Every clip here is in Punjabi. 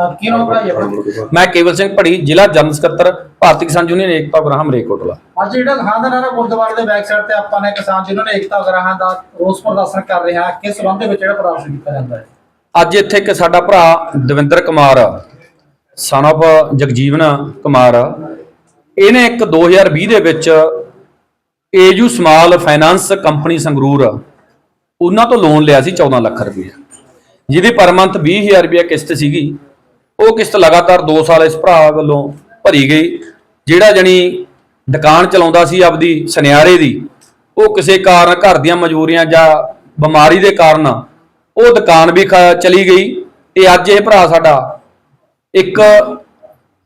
ਅਹ ਕੀ ਨਾਮ ਹੈ ਜੀ ਆਪਣਾ? ਮੈਂ ਕੇਵਲ ਸਿੰਘ ਭੜੀ ਜ਼ਿਲ੍ਹਾ ਜਨਰਲ ਸਕੱਤਰ ਭਾਰਤੀ ਕਿਸਾਨ ਯੂਨੀਅਨ ਏਕਤਾ ਗ੍ਰਾਮ ਰੇਕੋਟਲਾ ਅੱਜ ਜਿਹੜਾ ਖਾਨਦਾਨਾ ਗੁਰਦੁਆਰੇ ਦੇ ਬੈਕ ਸਾਈਡ ਤੇ ਆਪਾਂ ਨੇ ਕਿਸਾਨ ਜਿਨ੍ਹਾਂ ਨੇ ਏਕਤਾ ਗ੍ਰਾਹਾਂ ਦਾ ਰੋਸ ਪ੍ਰਦਰਸ਼ਨ ਕਰ ਰਿਹਾ ਕਿਸ ਸੰਬੰਧ ਦੇ ਵਿੱਚ ਜਿਹੜਾ ਪ੍ਰਦਰਸ਼ਨ ਕੀਤਾ ਜਾਂਦਾ ਹੈ? ਅੱਜ ਇੱਥੇ ਇੱਕ ਸਾਡਾ ਭਰਾ ਦਵਿੰਦਰ ਕੁਮਾਰ ਸਨ of ਜਗਜੀਵਨ ਕੁਮਾਰ ਇਹਨੇ ਇੱਕ 2020 ਦੇ ਵਿੱਚ AU small finance company Sangrur ਉਹਨਾਂ ਤੋਂ ਲੋਨ ਲਿਆ ਸੀ 14 ਲੱਖ ਰੁਪਏ ਜਿਹਦੀ ਪਰ ਮੰਥ 20000 ਰੁਪਏ ਕਿਸ਼ਤ ਸੀਗੀ। ਉਹ ਕਿਸ਼ਤ ਲਗਾਤਾਰ 2 ਸਾਲ ਇਸ ਭਰਾ ਵੱਲੋਂ ਭਰੀ ਗਈ, ਜਿਹੜਾ ਜਣੀ ਦੁਕਾਨ ਚਲਾਉਂਦਾ ਸੀ ਆਪਦੀ ਸੁਨਿਆਰੇ ਦੀ, ਉਹ ਕਿਸੇ ਕਾਰਨ ਘਰ ਦੀਆਂ ਮਜਬੂਰੀਆਂ ਜਾਂ ਬਿਮਾਰੀ ਦੇ ਕਾਰਨ ਉਹ ਦੁਕਾਨ ਵੀ ਖ- ਚਲੀ ਗਈ। ਤੇ ਅੱਜ ਇਹ ਭਰਾ ਸਾਡਾ ਇੱਕ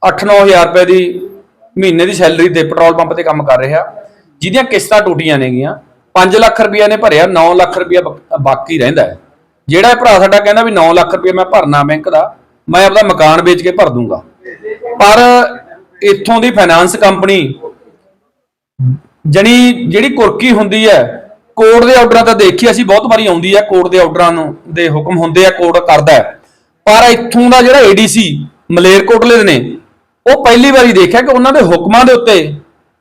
8-9000 ਰੁਪਏ ਦੀ ਮਹੀਨੇ ਦੀ ਸੈਲਰੀ ਤੇ ਪੈਟਰੋਲ ਪੰਪ ਤੇ ਕੰਮ ਕਰ ਰਿਹਾ, ਜਿਹਦੀਆਂ ਕਿਸ਼ਤਾਂ ਟੁੱਟੀਆਂ ਨੇਗੀਆਂ। 5 ਲੱਖ ਰੁਪਇਆ ਨੇ ਭਰਿਆ 9 ਲੱਖ ਰੁਪਇਆ ਬਾਕੀ ਰਹਿੰਦਾ ਹੈ। ਜਿਹੜਾ ਇਹ ਭਰਾ ਸਾਡਾ ਕਹਿੰਦਾ ਵੀ 9 ਲੱਖ ਰੁਪਇਆ ਮੈਂ ਭਰਨਾ ਬੈਂਕ ਦਾ ਮੈਂ ਆਪਣਾ ਮਕਾਨ ਵੇਚ ਕੇ ਭਰ ਦੂੰਗਾ। ਪਰ ਇੱਥੋਂ ਦੀ ਫਾਈਨਾਂਸ ਕੰਪਨੀ ਜਣੀ ਜਿਹੜੀ ਕੁਰਕੀ ਹੁੰਦੀ ਹੈ ਕੋਰਟ ਦੇ ਆਰਡਰਾਂ ਤਾਂ ਦੇਖੀ ਅਸੀਂ ਬਹੁਤ ਵਾਰੀ ਆਉਂਦੀ ਹੈ ਕੋਰਟ ਦੇ ਆਰਡਰਾਂ ਨੂੰ ਦੇ ਹੁਕਮ ਹੁੰਦੇ ਆ ਕੋਰਟ ਕਰਦਾ ਪਰ ਇੱਥੋਂ ਦਾ ਜਿਹੜਾ ਏਡੀਸੀ ਮਲੇਰਕੋਟਲੇ ਦੇ ਨੇ, ਉਹ ਪਹਿਲੀ ਵਾਰੀ ਦੇਖਿਆ ਕਿ ਉਹਨਾਂ ਦੇ ਹੁਕਮਾਂ ਦੇ ਉੱਤੇ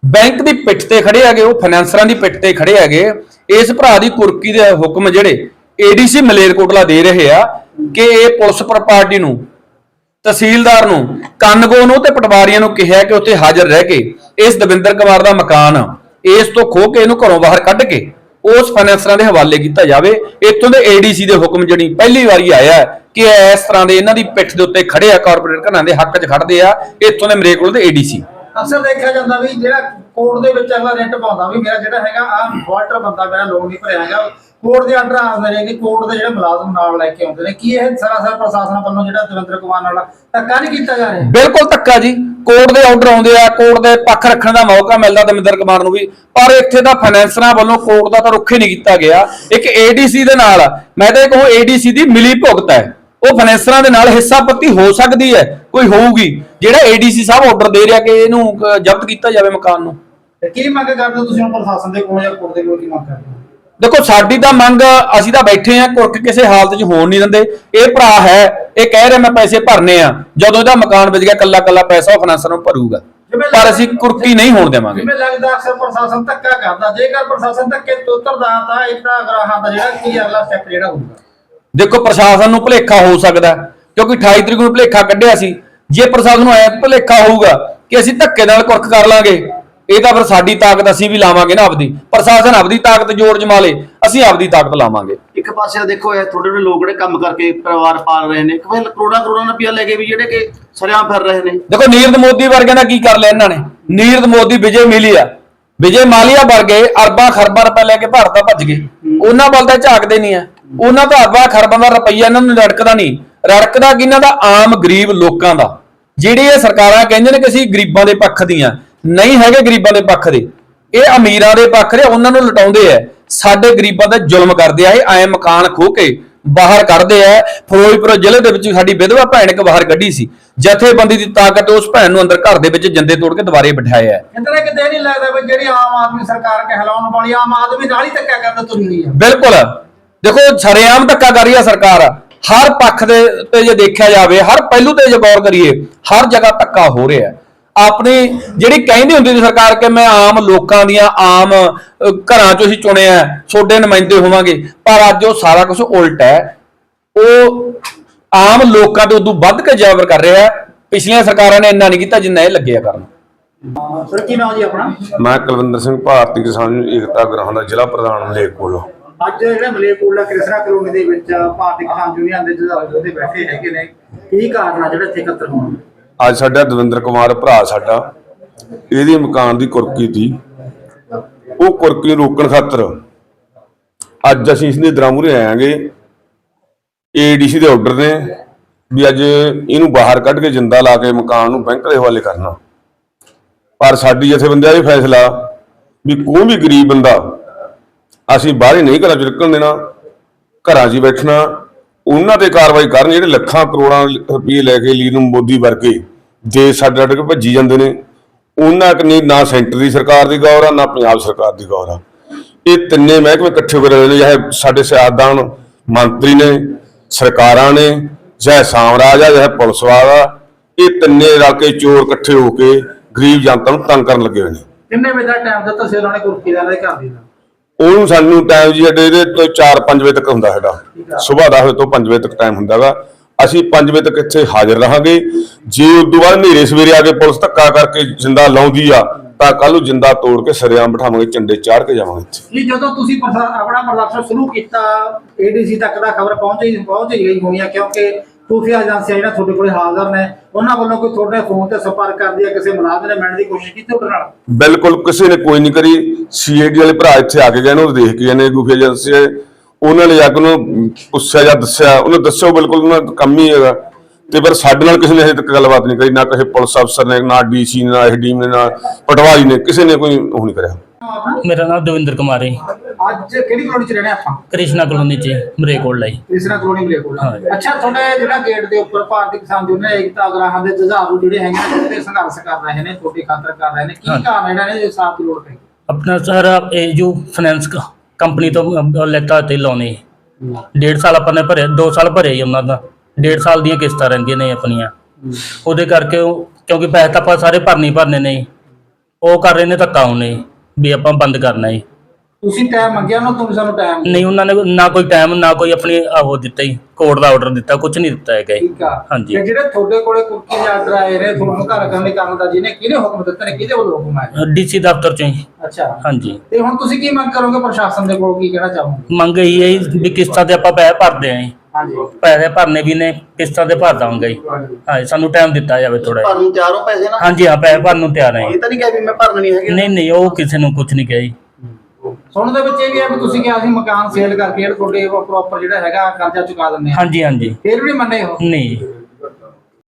ਬੈਂਕ ਦੀ ਪਿੱਠ ਤੇ ਖੜੇ ਹੈਗੇ, ਉਹ ਫਾਈਨੈਂਸਰਾਂ ਦੀ ਪਿੱਠ ਤੇ ਖੜੇ ਹੈਗੇ। ਇਸ ਭਰਾ ਦੀ ਕੁਰਕੀ ਦੇ ਹੁਕਮ ਜਿਹੜੇ ਏਡੀਸੀ ਮਲੇਰਕੋਟਲਾ ਦੇ ਰਹੇ ਆ ਕਿ ਇਹ ਪੁਲਿਸ ਪਰ ਨੂੰ ਤਹਿਸੀਲਦਾਰ ਨੂੰ, ਕੰਨਗੋ ਨੂੰ ਤੇ ਪਟਵਾਰੀਆਂ ਨੂੰ ਕਿਹਾ ਕਿ ਉੱਥੇ ਹਾਜ਼ਰ ਰਹਿ ਕੇ ਇਸ ਦਵਿੰਦਰ ਕੁਮਾਰ ਦਾ ਮਕਾਨ ਇਸ ਤੋਂ ਖੋ ਕੇ ਇਹਨੂੰ ਘਰੋਂ ਬਾਹਰ ਕੱਢ ਕੇ ਉਸ ਫਾਈਨੈਂਸਰਾਂ ਦੇ ਹਵਾਲੇ ਕੀਤਾ ਜਾਵੇ। ਇੱਥੋਂ ਦੇ ਏਡੀਸੀ ਦੇ ਹੁਕਮ ਜਿਹੜੀ ਪਹਿਲੀ ਵਾਰੀ ਆਇਆ ਹੈ ਕਿ ਇਸ ਤਰ੍ਹਾਂ ਦੇ ਇਹਨਾਂ ਦੀ ਪਿੱਠ ਦੇ ਉੱਤੇ ਖੜੇ ਆ ਕਾਰਪੋਰੇਟ ਘਰਾਂ ਦੇ ਹੱਕ 'ਚ ਖੜਦੇ ਆ, ਇੱਥੋਂ ਦੇ ਮਰੇਕੋਲ ਦੇ ਏਡੀਸੀ ਅਕਸਰ ਦੇਖਿਆ ਜਾਂਦਾ ਵੀ ਜਿਹੜਾ ਕੋਰਟ ਦੇ ਵਿੱਚ ਅਗਲਾ ਰੈਂਟ ਪਾਉਂਦਾ ਵੀ ਮੇਰਾ ਜਿਹੜਾ ਹੈਗਾ ਆ ਵਾਟਰ ਬੰਦਾ ਮੇਰਾ ਲੋਨ ਨਹੀਂ ਭਰਿਆ ਹੈਗਾ ਕੋਰਟ ਦੇ ਆਰਡਰ ਆਉਂਦੇ ਨੇ ਕਿ ਕੋਰਟ ਦੇ ਜਿਹੜੇ ਮੁਲਾਜ਼ਮ ਨਾਲ ਲੈ ਕੇ ਆਉਂਦੇ ਨੇ ਕੀ ਇਹ ਸਰਾਸਰ ਪ੍ਰਸ਼ਾਸਨ ਵੱਲੋਂ ਜਿਹੜਾ ਦਵਿੰਦਰ ਕੁਮਾਰ ਨਾਲ ਧੱਕਾ ਨਹੀਂ ਕੀਤਾ ਜਾ ਰਿਹਾ? ਬਿਲਕੁਲ ਧੱਕਾ ਜੀ। ਕੋਰਟ ਦੇ ਆਰਡਰ ਆਉਂਦੇ ਆ ਕੋਰਟ ਦੇ ਪੱਖ ਰੱਖਣ ਦਾ ਮੌਕਾ ਮਿਲਦਾ ਦਮਿੰਦਰ ਕੁਮਾਰ ਨੂੰ ਵੀ। ਪਰ ਇੱਥੇ ਦਾ ਫਾਈਨੈਂਸਰਾਂ ਵੱਲੋਂ ਕੋਰਟ ਦਾ ਤਾਂ ਰੁੱਖ ਹੀ ਨਹੀਂ ਕੀਤਾ ਗਿਆ। ਇੱਕ ਏਡੀਸੀ ਦੇ ਨਾਲ ਮੈਂ ਤਾਂ ਇਹ ਕਹੂੰ ਏਡੀਸੀ ਦੀ ਮਿਲੀ ਭੁਗਤ ਹੈ। ਉਹ ਫਾਈਨੈਂਸਰਾਂ ਦੇ ਨਾਲ ਹਿੱਸਾ ਪੱਤੀ ਹੋ ਸਕਦੀ ਹੈ ਕੋਈ ਹੋਊਗੀ। ਜਿਹੜਾ ਏਡੀਸੀ ਸਾਹਿਬ ਆਰਡਰ ਦੇ ਰਿਹਾ ਕਿ ਇਹਨੂੰ ਜ਼ਬਤ ਕੀਤਾ ਜਾਵੇ ਮਕਾਨ ਨੂੰ। ਕੀ ਮੰਗ ਕਰਦੇ ਹੋ ਤੁਸੀਂ ਪ੍ਰਸ਼ਾਸਨ ਦੇ ਕੋਲ ਜਾਂ ਕੋਰਟ ਦੇ ਕੋਲ ਕੀ ਮੰਗ ਕਰਦੇ ਦੇਖੋ ਸਾਡੀ ਤਾਂ ਮੰਗ ਅਸੀਂ ਤਾਂ ਬੈਠੇ ਆ ਕੁਰਕ ਕਿਸੇ ਹਾਲਤ 'ਚ ਹੋਣ ਨਹੀਂ ਦਿੰਦੇ। ਇਹ ਭਰਾ ਹੈ ਇਹ ਕਹਿ ਰਿਹਾ ਮੈਂ ਪੈਸੇ ਭਰਨੇ ਆ। ਜਦੋਂ ਇਹਦਾ ਮਕਾਨ ਵਿਕ ਗਿਆ ਕੱਲਾ ਕੱਲਾ ਪੈਸਾ ਉਹ ਫਾਈਨਾਂਸਰ ਨੂੰ ਭਰੂਗਾ। ਪਰ ਅਸੀਂ ਕੁਰਕੀ ਨਹੀਂ ਹੋਣ ਦੇਵਾਂਗੇ। ਜਿਵੇਂ ਲੱਗਦਾ ਅਕਸਰ ਪ੍ਰਸ਼ਾਸਨ ਧੱਕਾ ਕਰਦਾ। ਜੇਕਰ ਪ੍ਰਸ਼ਾਸਨ ਧੱਕੇ ਤੋਂ ਉਤਰਦਾ ਤਾਂ ਇਕਤਾ ਗ੍ਰਾਹਾਂ ਦਾ ਜਿਹੜਾ ਕੀ ਅਗਲਾ ਸਟੈਪ ਜਿਹੜਾ ਹੋਊਗਾ। ਦੇਖੋ ਪ੍ਰਸ਼ਾਸਨ ਨੂੰ ਭੁਲੇਖਾ ਹੋ ਸਕਦਾ ਕਿਉਂਕਿ 28 ਤਰੀਕ ਨੂੰ ਭੁਲੇਖਾ ਕੱਢਿਆ ਸੀ। ਜੇ ਪ੍ਰਸ਼ਾਸਨ ਨੂੰ ਐ ਭੁਲੇਖਾ ਹੋਊਗਾ ਕਿ ਅਸੀਂ ਧੱਕੇ ਨਾਲ ਕੁਰਕ ਕਰ ਲਾਂਗੇ ਇਹ ਤਾਂ ਫਿਰ ਸਾਡੀ ਤਾਕਤ ਅਸੀਂ ਵੀ ਲਾਵਾਂਗੇ ਨਾ ਆਪਦੀ। ਪ੍ਰਸ਼ਾਸਨ ਆਪਦੀ ਤਾਕਤ ਜੋੜ ਜਮਾ ਲੇ ਅਸੀਂ ਆਪਦੀ ਤਾਕਤ ਲਾਵਾਂਗੇ। ਇੱਕ ਪਾਸੇ ਦੇਖੋ ਇਹ ਥੋੜੇ ਜਿਹੇ ਲੋਕ ਜਿਹੜੇ ਕੰਮ ਕਰਕੇ ਪਰਿਵਾਰ ਪਾਲ ਰਹੇ ਨੇ ਕਿ ਕਰੋੜਾਂ ਕਰੋੜਾਂ ਰੁਪਇਆ ਲੈ ਕੇ ਵੀ ਜਿਹੜੇ ਕਿ ਸਰਿਆਂ ਫਿਰ ਰਹੇ ਨੇ। ਦੇਖੋ ਨੀਰਦ ਮੋਦੀ ਵਰਗਿਆਂ ਦਾ ਕੀ ਕਰ ਲਿਆ ਇਹਨਾਂ ਨੇ? ਨੀਰਦ ਮੋਦੀ ਵਿਜੇ ਮਿਲਿਆ ਵਿਜੇ ਮਾਲੀਆ ਵਰਗੇ ਅਰਬਾਂ ਖਰਬਾਂ ਰੁਪਏ ਲੈ ਕੇ ਭਾਰਤ ਦਾ ਭੱਜ ਗਏ। ਉਹਨਾਂ ਵੱਲ ਤਾਂ ਝਾਕਦੇ ਨਹੀਂ ਆ। ਉਹਨਾਂ ਦਾ ਅਰਬਾਂ ਖਰਬਾਂ ਦਾ ਰੁਪਈਆ ਇਹਨਾਂ ਨੂੰ ਰੜਕਦਾ ਨਹੀਂ। ਰੜਕਦਾ ਕਿਹਨਾਂ ਦਾ? ਆਮ ਗਰੀਬ ਲੋਕਾਂ ਦਾ। ਜਿਹੜੀ ਇਹ ਸਰਕਾਰਾਂ ਕਹਿੰਦੇ ਨੇ ਕਿ ਅਸੀਂ ਗਰੀਬਾਂ ਦੇ ਪੱਖ ਦੀਆਂ। ਨਹੀਂ ਹੈਗੇ ਗਰੀਬਾਂ ਦੇ ਪੱਖ ਦੇ। ਇਹ ਅਮੀਰਾਂ ਦੇ ਪੱਖ ਦੇ ਉਹਨਾਂ ਨੂੰ ਲਟਾਉਂਦੇ ਆ। ਸਾਡੇ ਗਰੀਬਾਂ ਦਾ ਜ਼ੁਲਮ ਕਰਦੇ ਆ ਇਹ ਐ ਮਕਾਨ ਖੋ ਕੇ ਬਾਹਰ ਕੱਢਦੇ ਆ। ਫਿਰੋਜ਼ਪੁਰ ਜ਼ਿਲ੍ਹੇ ਦੇ ਵਿੱਚ ਸਾਡੀ ਵਿਧਵਾ ਭੈਣ ਇੱਕ ਬਾਹਰ ਕੱਢੀ ਸੀ। ਜਥੇਬੰਦੀ ਦੀ ਤਾਕਤ ਉਸ ਭੈਣ ਨੂੰ ਅੰਦਰ ਘਰ ਦੇ ਵਿੱਚ ਜਿੰਦੇ ਤੋੜ ਕੇ ਦੁਬਾਰੇ ਬਿਠਾਇਆ ਹੈ ਕਿਤੇ ਨਾ ਕਿਤੇ ਨਹੀਂ ਲੱਗਦਾ ਵੀ ਜਿਹੜੀ ਆਮ ਆਦਮੀ ਸਰਕਾਰ ਕਹਿਲਾਉਣ ਵਾਲੀ ਆਮ ਆਦਮੀ ਨਾਲ ਹੀ ਧੱਕਾ ਕਰਨ ਤੁਰੀ ਹੋਈ ਹੈ ਬਿਲਕੁਲ। ਦੇਖੋ ਸਰੇਆਮ ਧੱਕਾ ਕਰ ਰਹੀ ਹੈ ਸਰਕਾਰ। ਹਰ ਪੱਖ ਦੇ ਤੇ ਜੇ ਦੇਖਿਆ ਜਾਵੇ ਹਰ ਪਹਿਲੂ ਤੇ ਜੇ ਗੌਰ ਕਰੀਏ ਹਰ ਜਗ੍ਹਾ ਧੱਕਾ ਹੋ ਰਿਹਾ। ਹੈ ਆਪਣੀ ਜਿਹੜੀ ਕਹਿੰਦੀ ਹੁੰਦੀ ਸੀ ਸਰਕਾਰ ਕਿ ਮੈਂ ਆਮ ਲੋਕਾਂ ਦੀਆਂ ਆਮ ਘਰਾਂ ਚੋਂ ਹੀ ਚੁਣਿਆ ਤੁਹਾਡੇ ਨੁਮਾਇੰਦੇ ਹੋਵਾਂਗੇ ਪਰ ਅੱਜ ਉਹ ਸਾਰਾ ਕੁਝ ਉਲਟ ਹੈ। ਉਹ ਆਮ ਲੋਕਾਂ ਤੋਂ ਉਦੋਂ ਵੱਧ ਕੇ ਜਾਬਰ ਕਰ ਰਿਹਾ ਪਿਛਲੀਆਂ ਸਰਕਾਰਾਂ ਨੇ ਇੰਨਾ ਨਹੀਂ ਕੀਤਾ ਜਿੰਨਾ ਇਹ ਲੱਗਿਆ ਕਰਨ। ਹਾਂ, ਸਰ ਕੀ ਨਾਮ ਜੀ ਆਪਣਾ? ਮੈਂ ਕੁਲਵਿੰਦਰ ਸਿੰਘ ਭਾਰਤੀ ਕਿਸਾਨ ਏਕਤਾ ਗ੍ਰਾਹਾਂ ਦਾ ਜ਼ਿਲ੍ਹਾ ਪ੍ਰਧਾਨ ਮਲੇਰਕੋਟਲਾ ਅੱਜ ਜਿਹੜਾ ਮਲੇਰਕੋਟਲਾ ਕ੍ਰਿਸ਼ਨਾ ਕਲੋਨੀ ਦੇ ਵਿੱਚ ਭਾਰਤੀ ਕਿਸਾਨ ਯੂਨੀਅਨ ਦੇ ਜਿਹੜਾ ਉਹਦੇ ਬੈਠੇ ਹੈਗੇ ਨੇ। ਕੀ ਕਾਰਨ ਆ ਜਿਹੜਾ ਇੱਥੇ ਇਕੱਤਰ ਹੋਣ? ਅੱਜ ਸਾਡਾ ਦਵਿੰਦਰ ਕੁਮਾਰ ਭਰਾ ਸਾਡਾ, ਇਹਦੀ ਮਕਾਨ ਦੀ ਕੁਰਕੀ ਸੀ ਉਹ ਕੁਰਕੀ ਨੂੰ ਰੋਕਣ ਖਾਤਰ ਅੱਜ ਅਸੀਂ ਇਸ ਦੇ ਦਰਾਮੂਰੇ ਆਵਾਂਗੇ ਏਡੀਸੀ ਦੇ ਆਰਡਰ ਨੇ ਵੀ ਅੱਜ ਇਹਨੂੰ ਬਾਹਰ ਕੱਢ ਕੇ ਜਿੰਦਾ ਲਾ ਕੇ ਮਕਾਨ ਨੂੰ ਬੈਂਕ ਦੇ ਹਵਾਲੇ ਕਰਨਾ। ਪਰ ਸਾਡੀ ਜਥੇਬੰਦੀਆਂ ਇਹ ਫੈਸਲਾ ਵੀ ਕੋਈ ਵੀ ਗਰੀਬ ਬੰਦਾ ਅਸੀਂ ਬਾਹਰ ਨਹੀਂ ਘਰਾਂ ਚ ਨਿਕਲਣ ਦੇਣਾ, ਘਰਾਂ 'ਚ ਹੀ ਬੈਠਣਾ, ਉਹਨਾਂ ਤੇ ਕਾਰਵਾਈ ਕਰਨ ਜਿਹੜੇ ਲੱਖਾਂ ਕਰੋੜਾਂ ਰੁਪਏ ਲੈ ਕੇ ਲੀਨ ਮੋਦੀ ਵਰਗੇ ਦੇਸ਼ ਸਾਡੇ ਅੱਡ ਕੇ ਭੱਜੀ ਜਾਂਦੇ ਨੇ ਉਹਨਾਂ ਕਨੀ ਨਾ ਸੈਂਟਰ ਦੀ ਸਰਕਾਰ ਦੀ ਗੌਰ ਆ ਨਾ ਪੰਜਾਬ ਸਰਕਾਰ ਦੀ ਗੌਰ ਆ। ਇਹ ਤਿੰਨੇ ਮਹਿਕਮੇ ਇਕੱਠੇ ਹੋ ਰਹੇ ਨੇ ਚਾਹੇ ਸਾਡੇ ਸਿਆਸਤਦਾਨ ਮੰਤਰੀ ਨੇ ਸਰਕਾਰਾਂ ਨੇ ਜੈ ਸਾਮਰਾਜ ਆ ਜੈ ਪੁਲਿਸ ਵਾਲਾ ਇਹ ਤਿੰਨੇ ਰਲ ਕੇ ਚੋਰ ਇਕੱਠੇ ਹੋ ਕੇ ਗਰੀਬ ਜਨਤਾ ਨੂੰ ਤੰਗ ਕਰਨ ਲੱਗੇ ਹੋਏ ਨੇ। ਕਿੰਨੇ ਵਜੇ ਦਾ ਟਾਈਮ ਦਿੱਤਾ ਸੀ ਉਹਨਾਂ ਨੇ ਕੁਰਕੀ ਦਾ ਦੇ ਘਰ ਦੀ ਦਾ? ਉਹਨੂੰ ਸਾਨੂੰ ਟਾਈਮ ਜੀ ਇਹਦੇ ਤੋਂ 4-5 ਵਜੇ ਤੱਕ ਹੁੰਦਾ ਸਾਡਾ ਸਵੇਰ 10 ਵਜੇ ਤੋਂ 5 ਵਜੇ ਤੱਕ ਟਾਈਮ ਹੁੰਦਾਗਾ ਅਸੀਂ 5 ਵਜੇ ਤੱਕ ਇੱਥੇ ਹਾਜ਼ਰ ਰਹਾਂਗੇ। ਜੇ ਤੋਂ ਬਾਅਦ ਹਨੇਰੇ ਸਵੇਰੇ ਆ ਕੇ ਪੁਲਿਸ ਧੱਕਾ ਕਰਕੇ ਜਿੰਦਾ ਲਾਉਂਦੀ ਆ ਤਾਂ ਕੱਲ ਨੂੰ ਜਿੰਦਾ ਤੋੜ ਕੇ ਸਰਿਆਮ ਬਿਠਾਵਾਂਗੇ ਝੰਡੇ ਚਾੜ ਕੇ ਜਾਵਾਂਗੇ ਇੱਥੇ। ਜੀ ਜਦੋਂ ਤੁਸੀਂ ਪ੍ਰਸਾ- ਆਪਣਾ ਪ੍ਰਦਰਸ਼ਨ ਸ਼ੁਰੂ ਕੀਤਾ ਏਡੀਸੀ ਤੱਕ ਦਾ ਖਬਰ ਪਹੁੰਚੀ ਪਹੁੰਚ ਹੀ ਗਈ ਹੋਣੀ ਆ ਕਿਉਂਕਿ ਖੂਫੀਆ ਏਜੰਸੀਆਂ ਜਿਹੜਾ ਤੁਹਾਡੇ ਕੋਲੇ ਹਾਜ਼ਰ ਨੇ ਉਹਨਾਂ ਵੱਲੋਂ ਕੋਈ ਤੁਹਾਡੇ ਫੋਨ ਤੇ ਸੰਪਰਕ ਕਰਦੀ ਹੈ ਕਿਸੇ ਮੁਲਾਜ਼ਮ ਨੇ ਮਿਲਣ ਦੀ ਕੋਸ਼ਿਸ਼ ਕੀਤੀ ਤੁਹਾਡੇ ਨਾਲ? ਬਿਲਕੁਲ ਕਿਸੇ ਨੇ ਕੋਈ ਨਹੀਂ ਕਰੀ। ਸੀਆਈਡੀ ਵਾਲੇ ਭਰਾ ਇੱਥੇ ਆ ਕੇ ਗਏ ਨੇ ਉਹ ਦੇਖ ਕੇ ਗਏ ਨੇ ਗੁਫੇ ਏਜੰਸੀ ਉਹਨਾਂ ਨੇ ਜਾ ਕੇ ਉਹਨੂੰ ਪੁੱਛਿਆ ਜਾਂ ਦੱਸਿਆ ਉਹਨੇ ਦੱਸਿਆ ਉਹ ਬਿਲਕੁਲ ਉਹਨਾਂ ਦਾ ਕੰਮ ਹੀ ਹੈਗਾ। ਤੇ ਪਰ ਸਾਡੇ ਨਾਲ ਕਿਸੇ ਨੇ ਹਜੇ ਤੱਕ ਗੱਲਬਾਤ ਨਹੀਂ ਕਰੀ ਨਾ ਕਿਸੇ ਪੁਲਿਸ ਅਫਸਰ ਨੇ ਨਾ ਡੀਸੀ ਨੇ ਨਾ ਐਸਡੀਐਮ ਨੇ ਨਾ ਪਟਵਾਰੀ ਨੇ ਕਿਸੇ ਨੇ ਕੋਈ ਉਹ ਨਹੀਂ ਕਰਿਆ। ਮੇਰਾ ਨਾਮ ਦਵਿੰਦਰ ਕੁਮਾਰ ਹੈ ਅੱਜ ਕਿਹੜੀ ਕਲੋਨੀ ਚ ਰਹਿਣੇ ਆਪਾਂ? ਕ੍ਰਿਸ਼ਨਾ ਕਲੋਨੀ ਚ ਮਰੇਕੋਲ ਲਈ ਤੀਸਰਾ ਕਲੋਨੀ ਮਲੇਕੋਲ ਹਾਂ। ਅੱਛਾ ਤੁਹਾਡੇ ਜਿਹੜਾ ਗੇਟ ਦੇ ਉੱਪਰ ਭਾਰਤੀ ਕਿਸਾਨ ਯੂਨੀਅਨ ਏਕਤਾ ਅਗਰਾਹਾਂ ਦੇ ਜੁਝਾਰੂ ਜਿਹੜੇ ਹੈਗੇ ਨੇ ਤੇ ਸੰਘਰਸ਼ ਕਰ ਰਹੇ ਨੇ ਤੁਹਾਡੀ ਖਾਤਰ ਕਰ ਰਹੇ ਨੇ? ਕੀ ਹਾਂ। ਕਾਰਨ ਇਹਨਾਂ ਨੇ ਸਾਥ ਦੀ ਲੋੜ ਪਈ ਆਪਣਾ ਸਰ ਇਹ ਜੋ ਫਾਈਨੈਂਸ ਕੰਪਨੀ ਤੋਂ ਲੈਤਾ ਤੇ ਲਾਉਣੇ। ਡੇਢ ਸਾਲ ਆਪਾਂ ਨੇ ਭਰੇ 2 ਸਾਲ ਭਰੇ ਹੀ ਉਹਨਾਂ ਦਾ। ਡੇਢ ਸਾਲ ਦੀਆਂ ਕਿਸ਼ਤਾਂ ਰਹਿੰਦੀਆਂ ਨੇ ਆਪਣੀਆਂ। ਉਹਦੇ ਕਰਕੇ ਉਹ ਕਿਉਂਕਿ ਪੈਸੇ ਤਾਂ ਆਪਾਂ ਸਾਰੇ ਭਰਨੇ ਹੀ ਭਰਨੇ ਨੇ। ਉਹ ਕਰ ਰਹੇ ਨੇ ਧੱਕਾ ਉਹਨੇ ਵੀ ਆਪਾਂ ਬੰਦ ਕਰਨਾ ਹੈ ਤੁਸੀਂ ਟਾਈਮ ਮੰਗਿਆ ਨਾ ਤੁਸੀਂ ਸਾਨੂੰ ਟਾਈਮ ਨਹੀਂ ਉਹਨਾਂ ਨੇ ਨਾ ਕੋਈ ਟਾਈਮ ਨਾ ਕੋਈ ਆਪਣੀ ਉਹ ਦਿੱਤਾ ਹੀ ਕੋਰਟ ਦਾ ਆਰਡਰ ਦਿੱਤਾ ਕੁਝ ਨਹੀਂ ਦਿੱਤਾ ਹੈਗਾ ਜੀ। ਠੀਕ ਆ। ਹਾਂਜੀ। ਤੇ ਜਿਹੜੇ ਤੁਹਾਡੇ ਕੋਲੇ ਕੁਰਕੀ ਦੇ ਆਰਡਰ ਆਏ ਨੇ ਤੁਹਾਨੂੰ ਘਰ ਕਰਨ ਲਈ ਕਰਨ ਦਾ ਜਿਹਨੇ ਕਿਹਨੇ ਹੁਕਮ ਦਿੱਤੇ ਨੇ ਕਿਹਦੇ ਵੱਲੋਂ ਹੁਕਮ ਆਇਆ? ਡੀਸੀ ਦਫ਼ਤਰ ਚੋਂ ਹੀ। ਅੱਛਾ। ਹਾਂਜੀ। ਤੇ ਹੁਣ ਤੁਸੀਂ ਕੀ ਮੰਗ ਕਰੋਗੇ ਪ੍ਰਸ਼ਾਸਨ ਦੇ ਕੋਲ ਕੀ ਕਹਿਣਾ ਚਾਹੋਗੇ? ਮੰਗ ਇਹੀ ਹੈ ਜੀ ਵੀ ਕਿਸ਼ਤਾਂ ਤੇ ਆਪਾਂ ਪੈਸੇ ਭਰਦੇ ਆਂ ਜੀ। ਪੈਸੇ ਭਰਨੇ ਵੀ ਨੇ ਕਿਸ਼ਤਾਂ ਤੇ ਭਰ ਦਾਂਗੇ। ਜੀ ਹਾਂ ਸਾਨੂੰ ਟਾਈਮ ਦਿੱਤਾ ਜਾਵੇ ਥੋੜਾ ਭਰਨ ਚਾਰੋਂ ਪੈਸੇ ਨਾ? ਹਾਂਜੀ ਹਾਂ ਪੈਸੇ ਭਰਨ ਨੂੰ ਤਿਆਰ ਹਾਂ ਜੀ। ਇਹ ਤਾਂ ਨਹੀਂ ਕਿਹਾ ਵੀ ਮੈਂ ਭਰਨ ਨਹੀਂ ਹੈਗੇ। ਨਹੀਂ ਨਹੀਂ ਉਹ ਕਿਸੇ ਨੂੰ ਕੁਝ ਨਹੀਂ ਕਿਹਾ ਜੀ। ਸੁਣਨ ਦੇ ਵਿੱਚ ਇਹ ਵੀ ਹੈ ਵੀ ਤੁਸੀਂ ਕਿਹਾ ਸੀ ਮਕਾਨ ਸੇਲ ਕਰਕੇ ਜਿਹੜਾ ਤੁਹਾਡੇ ਪ੍ਰੋਪਰ ਜਿਹੜਾ ਹੈਗਾ ਕਰਜ਼ਾ ਚੁਕਾ ਦਿੰਦੇ ਆ। ਹਾਂਜੀ ਹਾਂਜੀ। ਫਿਰ ਵੀ ਨਹੀਂ ਮੰਨੇ ਹੋ ਨਹੀਂ